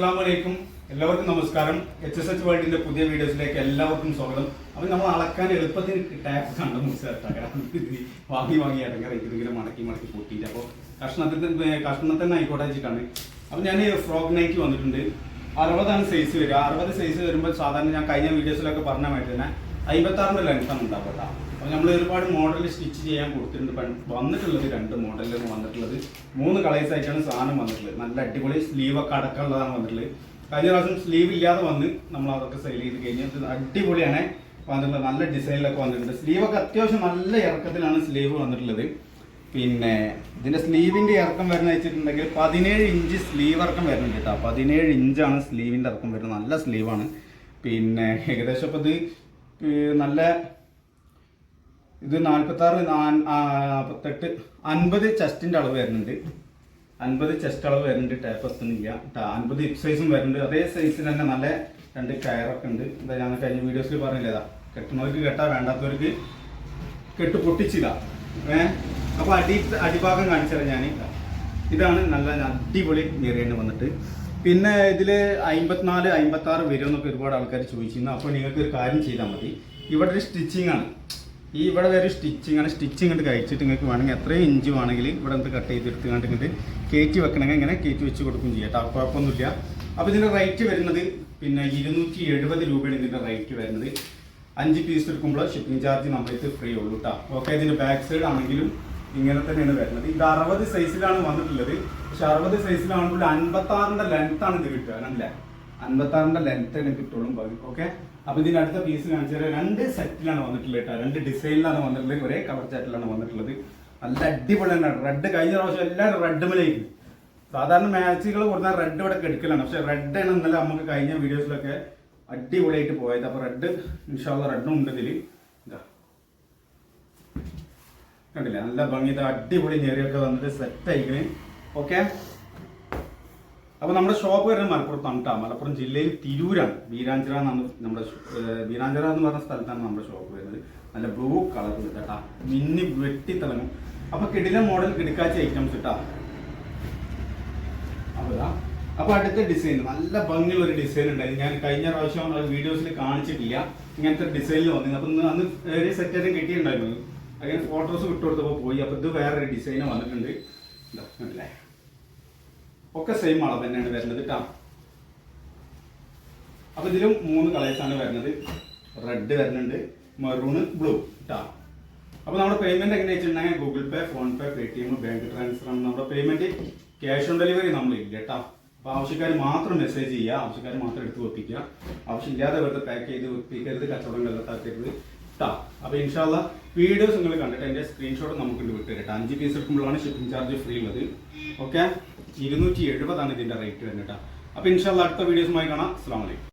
അസ്സാം വലൈക്കും എല്ലാവർക്കും നമസ്കാരം. എച്ച് എസ് എച്ച് വേൾഡിന്റെ പുതിയ വീഡിയോസിലേക്ക് എല്ലാവർക്കും സ്വാഗതം. അപ്പൊ നമ്മൾ അളക്കാൻ എളുപ്പത്തിന് ടാപ്പ് കണ്ടു മനസ്സിലാക്കാം വാങ്ങി വാങ്ങി ഇറങ്ങി ഇതിങ്ങനെ മടക്കി മടക്കി പൊട്ടിയിട്ട്. അപ്പോൾ കഷ്ണത്തിന് തന്നെ ആയിക്കോട്ടെ വെച്ചിട്ടാണ്. അപ്പൊ ഞാൻ ഫ്രോക്ക് നൈറ്റ് വന്നിട്ടുണ്ട്. അറുപതാണ് സൈസ് വരിക. അറുപത് സൈസ് വരുമ്പോൾ സാധാരണ ഞാൻ കഴിഞ്ഞ വീഡിയോസിലൊക്കെ പറഞ്ഞ തന്നെ അമ്പത്താറിന്റെ ആണ് ഉണ്ടാവുക അപ്പോൾ നമ്മൾ ഒരുപാട് മോഡൽ സ്റ്റിച്ച് ചെയ്യാൻ കൊടുത്തിട്ടുണ്ട്. വന്നിട്ടുള്ളത് രണ്ട് മോഡലിലാണ് വന്നിട്ടുള്ളത്. മൂന്ന് കളേഴ്സ് ആയിട്ടാണ് സാധനം വന്നിട്ടുള്ളത്. നല്ല അടിപൊളി സ്ലീവ് ഒക്കെ അടക്കമുള്ളതാണ് വന്നിട്ടുള്ളത്. കഴിഞ്ഞ പ്രാവശ്യം സ്ലീവ് ഇല്ലാതെ വന്ന് നമ്മൾ അതൊക്കെ സെയിൽ ചെയ്ത് കഴിഞ്ഞാൽ അടിപൊളിയാണ് വന്നിട്ടുള്ളത്. നല്ല ഡിസൈനിലൊക്കെ വന്നിട്ടുണ്ട്. സ്ലീവ് ഒക്കെ അത്യാവശ്യം നല്ല ഇറക്കത്തിലാണ് സ്ലീവ് വന്നിട്ടുള്ളത്. പിന്നെ ഇതിന്റെ സ്ലീവിന്റെ ഇറക്കം വരുന്ന വെച്ചിട്ടുണ്ടെങ്കിൽ പതിനേഴ് ഇഞ്ച് സ്ലീവ് ഇറക്കം വരുന്നുണ്ട് കേട്ടോ. പതിനേഴ് ഇഞ്ചാണ് സ്ലീവിന്റെ ഇറക്കം വരുന്നത്. നല്ല സ്ലീവാണ് പിന്നെ ഏകദേശം ഇപ്പൊ ഇത് നല്ല ഇത് നാൽപ്പത്തി ആറ് നാൽപ്പത്തെട്ട് അൻപത് ചെസ്റ്റിന്റെ അളവ് വരുന്നുണ്ട്. അൻപത് ചെസ്റ്റ് അളവ് വരുന്നുണ്ട് ടേപ്പ് എത്തുന്നില്ല. ട്ടാ. അൻപത് ഹിപ് സൈസും വരുന്നുണ്ട്. അതേ സൈസിൽ തന്നെ നല്ല രണ്ട് കയറൊക്കെ ഉണ്ട്. എന്താ ഞാൻ കഴിഞ്ഞ വീഡിയോസിൽ പറഞ്ഞില്ലേതാ കെട്ടുന്നവർക്ക് കെട്ടാ വേണ്ടാത്തവർക്ക് കെട്ട് പൊട്ടിച്ചില്ല ഏ? അപ്പോൾ അടി അടിഭാഗം കാണിച്ചത് ഞാൻ ഇതാണ് നല്ല അടിപൊളി മെറിയാണ് വന്നിട്ട്. പിന്നെ ഇതിൽ അമ്പത്തിനാല് അമ്പത്തി ആറ് വരുമെന്നൊക്കെ ഒരുപാട് ആൾക്കാർ ചോദിച്ചിരുന്നു. അപ്പോൾ നിങ്ങൾക്ക് ഒരു കാര്യം ചെയ്താൽ മതി. ഇവിടെ ഒരു സ്റ്റിച്ചിങ് ആണ്. ഈ ഇവിടെ വരെ സ്റ്റിച്ചിങ് ആണ്. സ്റ്റിച്ചിങ് ഇങ്ങോട്ട് കഴിച്ചിട്ട് നിങ്ങൾക്ക് വേണമെങ്കിൽ എത്രയും ഇഞ്ച് വേണമെങ്കിൽ ഇവിടെ നിന്ന് കട്ട് ചെയ്തെടുത്ത് കണ്ട് ഇങ്ങോട്ട് കയറ്റി വെക്കണമെങ്കിൽ ഇങ്ങനെ കയറ്റി വെച്ച് കൊടുക്കും ചെയ്യാം കേട്ടോ കുഴപ്പമൊന്നുമില്ല. അപ്പോൾ ഇതിന്റെ റേറ്റ് വരുന്നത് പിന്നെ ഇരുന്നൂറ്റി എഴുപത് രൂപയാണ് ഇതിന്റെ റേറ്റ് വരുന്നത്. അഞ്ച് പീസ് എടുക്കുമ്പോൾ ഷിപ്പിംഗ് ചാർജ് നമ്മൾക്ക് ഫ്രീ ഉള്ളൂ കേട്ടോ ഓക്കെ ഇതിന്റെ ബാക്ക് സൈഡ് ആണെങ്കിലും ഇങ്ങനെ തന്നെയാണ് വരുന്നത്. ഇത് അറുപത് സൈസിലാണ് വന്നിട്ടുള്ളത്. പക്ഷെ അറുപത് സൈസിലാണെങ്കിൽ അൻപത്തി ആറിന്റെ ലെങ്ത് ആണ് ഇത് കിട്ടുക. അല്ലേ അൻപത്തി ആറിന്റെ ലെങ്ത് ആണ് കിട്ടുള്ളൂ ഓക്കെ അപ്പൊ ഇതിന്റെ അടുത്ത പീസ് കാണിച്ചാൽ രണ്ട് സെറ്റിലാണ് വന്നിട്ടുള്ളത് കേട്ടോ. രണ്ട് ഡിസൈനിലാണ് വന്നിട്ടുള്ളത്. ഒരേ കളർ ചാറ്റിലാണ് വന്നിട്ടുള്ളത്. നല്ല അടിപൊളിയാണ് റെഡ് കഴിഞ്ഞ പ്രാവശ്യം എല്ലാവരും റെഡ് മേലേക്ക് സാധാരണ മാച്ചുകൾ കൊടുത്താൽ റെഡ് ഇവിടെ എടുക്കലാണ്. പക്ഷെ റെഡ് ആണ് ഇന്നലെ നമുക്ക് കഴിഞ്ഞ വീഡിയോസിലൊക്കെ അടിപൊളിയായിട്ട് പോയത്. അപ്പൊ റെഡ് ഇൻഷാള്ള റെഡും ഉണ്ട് ഇതിൽ. ഇതാ കണ്ടില്ല? നല്ല ഭംഗി. അടിപൊളി ഞെറിയൊക്കെ വന്നിട്ട് സെറ്റ് ആയിക്കണേ ഓക്കെ അപ്പൊ നമ്മുടെ ഷോപ്പ് വരുന്നത് മലപ്പുറത്താണ് കേട്ടോ. മലപ്പുറം ജില്ലയിൽ തിരൂരാണ്. ബീരാഞ്ചിറ നമ്മുടെ ബീരാഞ്ചിറ എന്ന് പറഞ്ഞ സ്ഥലത്താണ് നമ്മുടെ ഷോപ്പ് വരുന്നത്. നല്ല ബ്ലൂ കളർ കേട്ടാ. മിന്നി വെട്ടി തിളങ്ങും അപ്പൊ കിടില മോഡൽ കിടക്കാച്ച ഐറ്റംസ് കേട്ടാ അപ്പൊ ഇതാ. അപ്പൊ അടുത്ത ഡിസൈൻ നല്ല ഭംഗിയുള്ള ഒരു ഡിസൈൻ ഉണ്ടായിരുന്നു. ഞാൻ കഴിഞ്ഞ പ്രാവശ്യം വീഡിയോസിൽ കാണിച്ചിട്ടില്ല. ഇങ്ങനത്തെ ഡിസൈനിൽ വന്നിരുന്നു. അപ്പൊ അന്ന് ഒരു ആയിട്ട് കിട്ടിയിട്ടുണ്ടായിരുന്നു. അങ്ങനെ ഫോട്ടോസ് വിട്ടുകൊടുത്തപ്പോൾ പോയി. അപ്പൊ ഇത് വേറൊരു ഡിസൈൻ വന്നിട്ടുണ്ട്. അല്ലേ? ഒക്കെ സെയിം അളവ് തന്നെയാണ് വരുന്നത് കേട്ടോ. അപ്പൊ ഇതിലും മൂന്ന് കളേഴ്സ് ആണ് വരുന്നത്. റെഡ് വരുന്നുണ്ട് മെറൂണ് ബ്ലൂ കേട്ടോ അപ്പൊ നമ്മുടെ പേയ്മെന്റ് എങ്ങനെ വെച്ചിട്ടുണ്ടെങ്കിൽ Google Pay PhonePe Paytm bank transfer ആണ്. നമ്മുടെ പേയ്മെന്റ് ക്യാഷ് ഓൺ ഡെലിവറി നമ്മൾ ഇല്ല കേട്ടോ. അപ്പൊ ആവശ്യക്കാർ മാത്രം മെസ്സേജ് ചെയ്യുക ആവശ്യക്കാർ മാത്രം എടുത്ത് വെപ്പിക്കുക. ആവശ്യമില്ലാതെ വെറുതെ പാക്ക് ചെയ്ത് വെപ്പിക്കരുത് കച്ചവടം കല്ലെത്താക്കരുത് കേട്ടോ അപ്പൊ ഇൻഷാല്ല വീഡിയോസ് നിങ്ങൾ കണ്ടിട്ട് എന്റെ സ്ക്രീൻഷോട്ട് നമുക്ക് വിട്ട് കേട്ടോ അഞ്ച് പീസ് എടുക്കുമ്പോഴാണ് ഷിപ്പിംഗ് ചാർജ് ഫ്രീ ഉള്ളത്. ഓക്കെ ഇരുന്നൂറ്റി എഴുപതാണ് ഇതിന്റെ റേറ്റ് വരുന്നത് കേട്ടോ അപ്പൊ ഇൻഷാല്ല അടുത്ത വീഡിയോസുമായി കാണാം. അസ്സാം വലൈക്കും